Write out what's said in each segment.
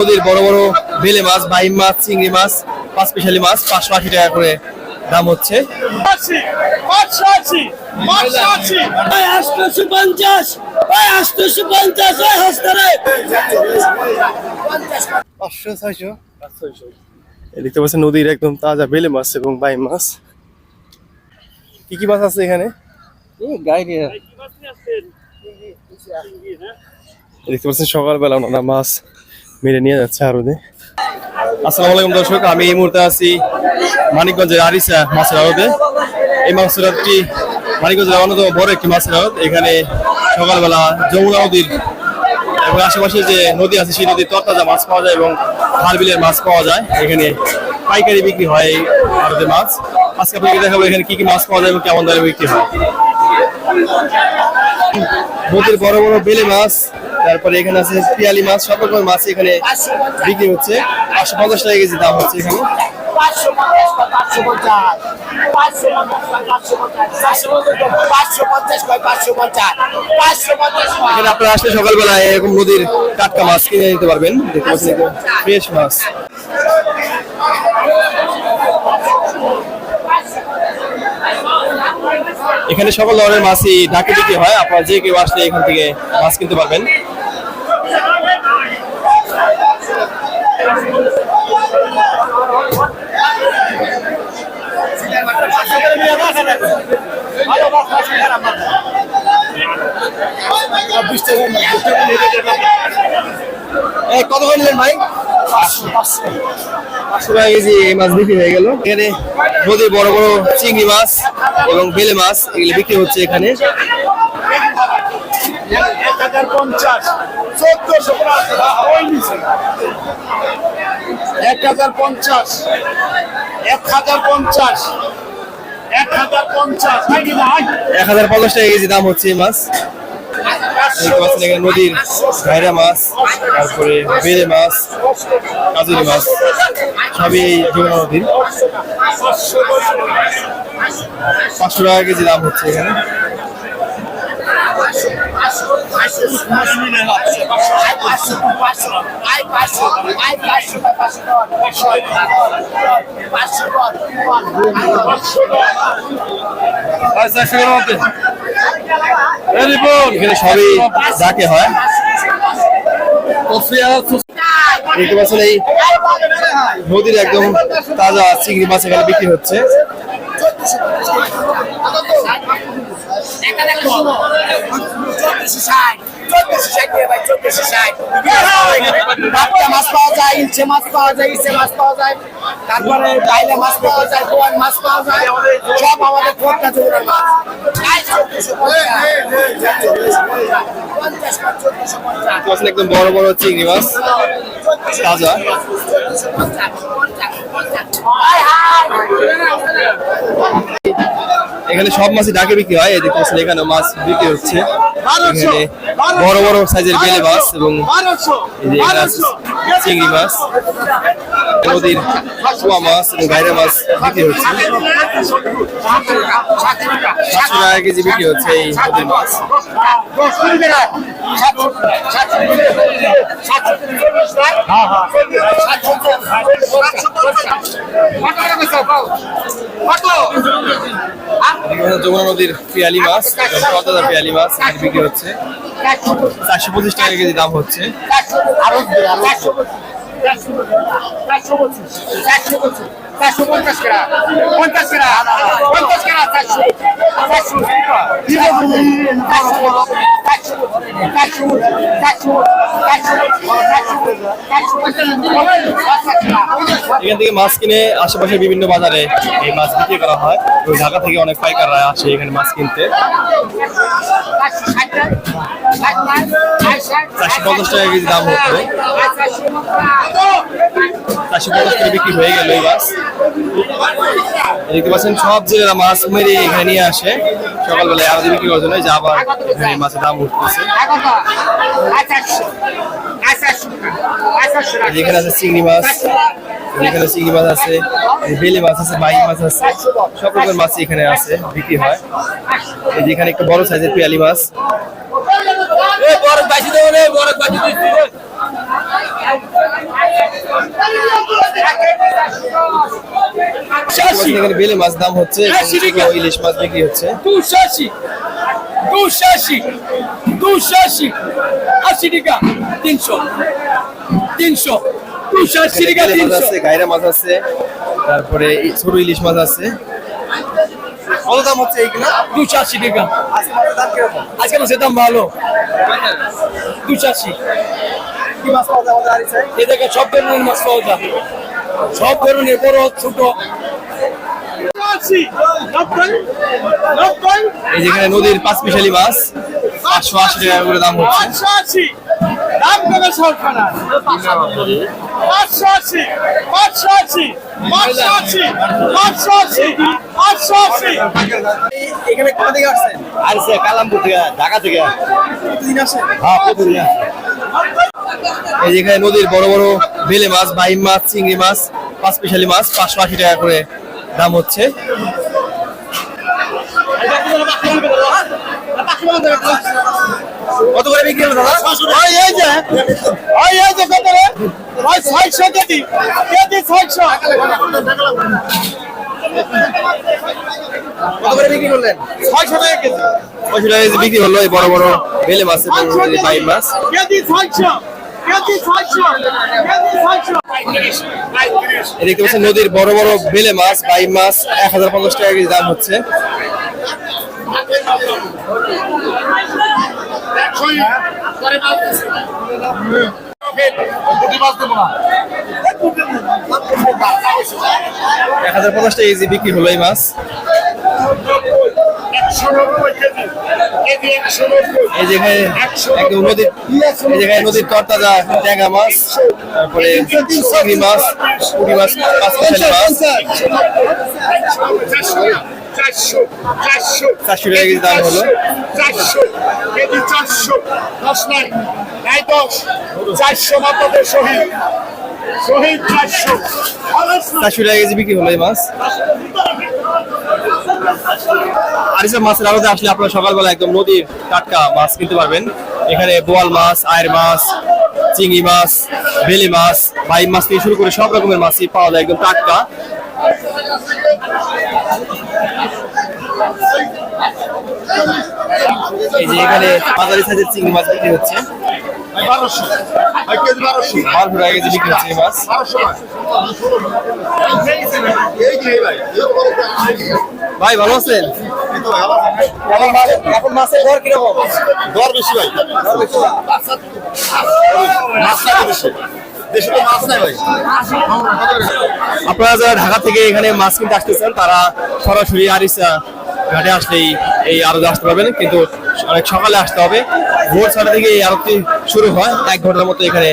নদীর বড় বড় বেলে মাছ বাইম মাছ চিংড়ি মাছ পাঁচ স্পেশালি মাছ পাঁচশো আশি টাকা করে দাম হচ্ছে। পাঁচশো ছয়শো। দেখতে পাচ্ছেন নদীর একদম তাজা বেলে মাছ এবং বাই মাছ। কি কি মাছ আছে এখানে? দেখতে পাচ্ছেন সকালবেলা ওনারা মাছ মেরে নিয়ে যাচ্ছে আরদে আসসালামু আলাইকুম দর্শক, আমি এই মুহূর্তে আছি মানিকগঞ্জের আরিসা মাছের আড়তে। এই মাছের আড়তটি মানিকগঞ্জের অন্যতম বড় একটি মাছের আড়ত। এখানে সকালবেলা যমুনা নদীর এবং আশেপাশে যে নদী আছে, সেই নদীর তরতাজা মাছ পাওয়া যায় এবং খাল বিলের মাছ পাওয়া যায়। এখানে পাইকারি বিক্রি হয় আড়তে মাছ। আজকে আপনাকে দেখাবো এখানে কি কি মাছ পাওয়া যায় এবং কেমন দামে বিক্রি হয়। নদীর বড় বড় বেলে মাছ তারপরে এখানে আছে পিয়ালি মাছ সব রকমের মাছ এখানে বিক্রি হচ্ছে। পাঁচশো পঞ্চাশ টাকা কেজি দাম হচ্ছে এখানে। এখানে আপনারা আসলে সকালবেলায় এরকম নদীর টাটকা মাছ কিনে নিতে পারবেন। ফ্রেশ মাছ। এখানে সকল ধরনের মাছই ঢাকে বিক্রি হয়। আপনারা যে কেউ আসলে এখান থেকে মাছ কিনতে পারবেন এই কত করে ভাই? এই মাছ বিক্রি হয়ে গেল। বড় বড় চিংড়ি মাছ এবং বেলে মাছ এগুলো বিক্রি হচ্ছে এখানে। এক হাজার পঞ্চাশ। এক হাজার পঞ্চাশ। এক হাজার পঞ্চাশ। টাকা কেজি দাম হচ্ছে এই মাছ। নদীর ঘাইরা মাছ, তারপরে বেলে মাছ, কাজুরি মাছ, সবই এই যমুনা পাঁচশো টাকা কেজি দাম হচ্ছে এখানে। এখানে সবই ডাকে হয় দেখতে এই নদীর একদম তাজা চিংড়ি মাছ এখানে বিক্রি হচ্ছে বাচ্চা মাছ পাওয়া যায় ইলচে মাছ পাওয়া যায় ইলচে মাছ পাওয়া যায় তারপরে বাইলে মাছ পাওয়া যায় বোয়াল মাছ পাওয়া যায় সব আমাদের কোটটা জোগাড় মাছ। চোদ্দশো চোদ্দশো একদম বড় বড় চিংড়ি মাছ। তাজা। এখানে সব মাছই ডাকে বিক্রি হয়। এই দেখতে এখানে মাছ বিক্রি হচ্ছে। এখানে বড় বড় সাইজের বেলে মাছ এবং চিংড়ি মাছ। নদীর পোয়া মাছ এবং গাইরা মাছ বিক্রি হচ্ছে। সাতশো টাকা কেজি বিক্রি হচ্ছে এই নদীর মাছ। যমুনা নদীর পিয়ালি মাছ কতদার পিয়ালি মাছ বিক্রি হচ্ছে। চারশো পঁচিশ টাকা কেজি দাম হচ্ছে। এখান থেকে মাছ কিনে আশেপাশে বিভিন্ন বাজারে এই মাছ বিক্রি করা হয়। ঢাকা থেকে অনেক পাইকাররা আসে এখানে মাছ কিনতে। চারশো পঞ্চাশ টাকা কেজি দাম হচ্ছে চারশো পঞ্চাশ করে বিক্রি হয়ে গেল এই মাছ দেখতে সব জেলেরা মাছ মেরে এখানে আসে সকালবেলায় আমাদের বিক্রি করার জন্য যে আবার মাছের দাম উঠতেছে এখানে আছে চিংড়ি মাছ এখানে চিংড়ি মাছ আছে বেলে মাছ আছে বাই মাছ আছে সব রকমের মাছ এখানে আছে বিক্রি হয়। এই যে এখানে একটা বড় সাইজের পিয়ালি মাছ। এখানে বেলে মাছ দাম হচ্ছে ইলিশ মাছ বিক্রি হচ্ছে। আশি টাকা। তিনশো। তিনশো। মাছ আছে গাইরা মাছ আছে তারপরে ছোট ইলিশ মাছ আছে। কত দাম হচ্ছে এইগুলো? টাকা। আজকে মাছের দাম ভালো। মাছ পাওয়া যায় এ দেখে সব ধরনের মাছ পাওয়া যায়। সব ধরনের বড় ছোট। এই যেখানে নদীর পাঁচ মিশালি মাছ পাঁচশো আশি টাকা করে দাম হচ্ছে। দাম কমে সরকার। পাঁচশো আশি পাঁচশো আশি পাঁচশো আশি পাঁচশো আশি পাঁচশো আশি। এখানে কোথা থেকে আসছেন? আরিসে কালামপুর থেকে ঢাকা থেকে। প্রতিদিন আসেন? হ্যাঁ প্রতিদিন এই যেখানে নদীর বড় বড় বেলে মাছ বাইম মাছ চিংড়ি মাছ পাঁচ মিশালি মাছ পাঁচশো আশি টাকা করে দাম হচ্ছে। কত করে বিক্রি হলো দাদা? ওই এই যে ওই এই যে কত রে ছয়শো কেজি কেজি ছয়শো। কত করে বিক্রি করলেন? ছয়শো টাকা কেজি। পয়সা টাকা কেজি বিক্রি হলো এই বড় বড় বেলে মাছ নদীর মাছ। কেজি ছয়শো কেজি ছয়শো কেজি ছয়শো। এই দেখতে পাচ্ছেন নদীর বড় বড় বেলে মাছ বাইম মাছ এক হাজার পঞ্চাশ টাকা কেজি দাম হচ্ছে। এক হাজার পঞ্চাশ টাকা কেজি বিক্রি হলো এই মাছ। এই যেখানে একদম নদীর এই যেখানে নদীর তরতাজা ট্যাঙ্গা মাছ তারপরে চিংড়ি মাছ পুঁটি মাছ পাঁচ মাছ। চারশো চারশো চারশো চারশো টাকা কেজি দাম হলো। চারশো কেজি চারশো দশ নাই নাই দশ চারশো মাতাদের শহীদ শহীদ চারশো। চারশো টাকা কেজি বিক্রি হলো এই মাছ। আর এসব মাছের আড়তে আসলে আপনারা সকালবেলা একদম নদীর টাটকা মাছ কিনতে পারবেন। এখানে বোয়াল মাছ আয়ের মাছ চিংড়ি মাছ বেলি মাছ বাইম মাছ থেকে শুরু করে সব রকমের মাছই পাওয়া যায় একদম টাটকা। এই যে এখানে মাঝারি সাইজের চিংড়ি মাছ বিক্রি হচ্ছে। বারোশো বারোশো বারোশো টাকা কেজি বিক্রি হচ্ছে এই মাছ। বারোশো এই যে ভাই ভালো আছেন? এখন মাছের দর কীরকম? দর বেশি ভাই। মাছ বেশি। দেশে তো মাছ নাই ভাই। আপনারা যারা ঢাকা থেকে এখানে মাছ কিনতে আসতেছেন তারা সরাসরি আরিসা ঘাটে আসলেই এই আড়তে আসতে পারবেন, কিন্তু অনেক সকালে আসতে হবে। ভোর ছটা থেকে এই আড়তটি শুরু হয়, এক ঘণ্টার মতো এখানে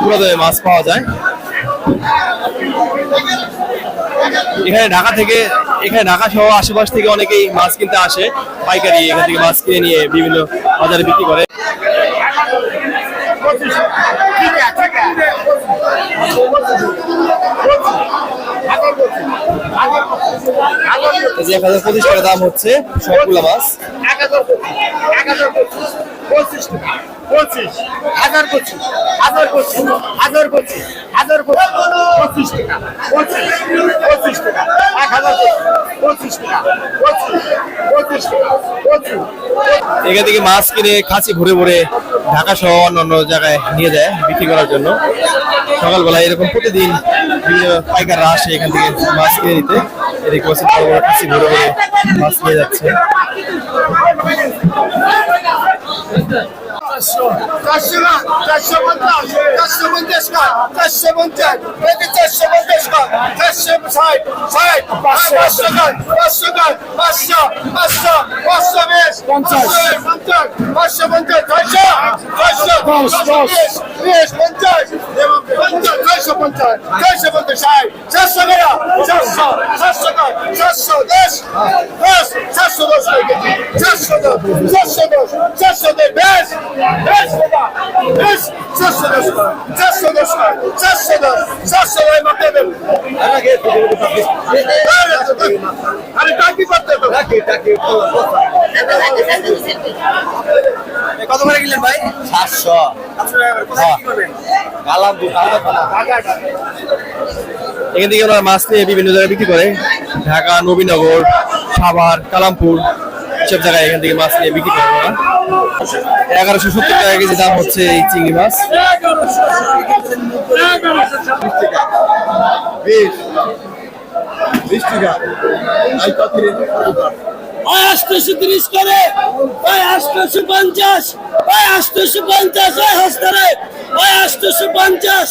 পুরো দমে মাছ পাওয়া যায়। এখানে ঢাকা থেকে এখানে ঢাকা সহ আশেপাশ থেকে অনেকেই মাছ কিনতে আসে, পাইকারি এখান থেকে মাছ কিনে নিয়ে বিভিন্ন বাজারে বিক্রি করে। পঁচিশ টাকা দাম হচ্ছে সবগুলা মাছ। পঁচিশ টাকা এখান থেকে মাছ কিনে খাঁচি ভরে ভরে ঢাকা সহ অন্যান্য জায়গায় নিয়ে যায় বিক্রি করার জন্য। সকালবেলা এরকম প্রতিদিন পাইকাররা আসে এখান থেকে মাছ কিনে নিতে। এদিকে নিয়ে যাচ্ছে। চারশো না চারশো পঞ্চাশ চারশো পঞ্চাশ কাজ চারশো পঞ্চাশ এটি চারশো পঞ্চাশ কাজ চারশো ষাট ষাট পাঁচশো কাজ পাঁচশো কাজ পাঁচশো পাঁচশো পাঁচশো বিশ পঞ্চাশ পঞ্চাশ পাঁচশো পঞ্চাশ ছয়শো ছয়শো দশ দশ বিশ পঞ্চাশ পঞ্চাশ ছয়শো পঞ্চাশ ছয়শো পঞ্চাশ ষাট চারশো টাকা চারশো চারশো টাকা টাকা চারশো দশ দশ চারশো দশ হয়ে চারশো দশ চারশো দশ বেশ বেশ বেশ চারশো দশ চারশো দশ চারশো দশ চারশো দশ মাপতে দেবেন আরে টাকি করতে তো। কত করে কিনলেন ভাই? সাতশো। কালাম এখান থেকে ওনারা মাছ নিয়ে বিভিন্ন জায়গায় বিক্রি করে। ঢাকা নবীনগর সাভার, কালামপুর, সব জায়গায় এখান থেকে মাছ নিয়ে বিক্রি করে ওরা এগারোশো সত্তর টাকা কেজি দাম হচ্ছে এই চিংড়ি মাছ। তিরিশ করে আটশোশো পঞ্চাশ পঞ্চাশ পঞ্চাশ।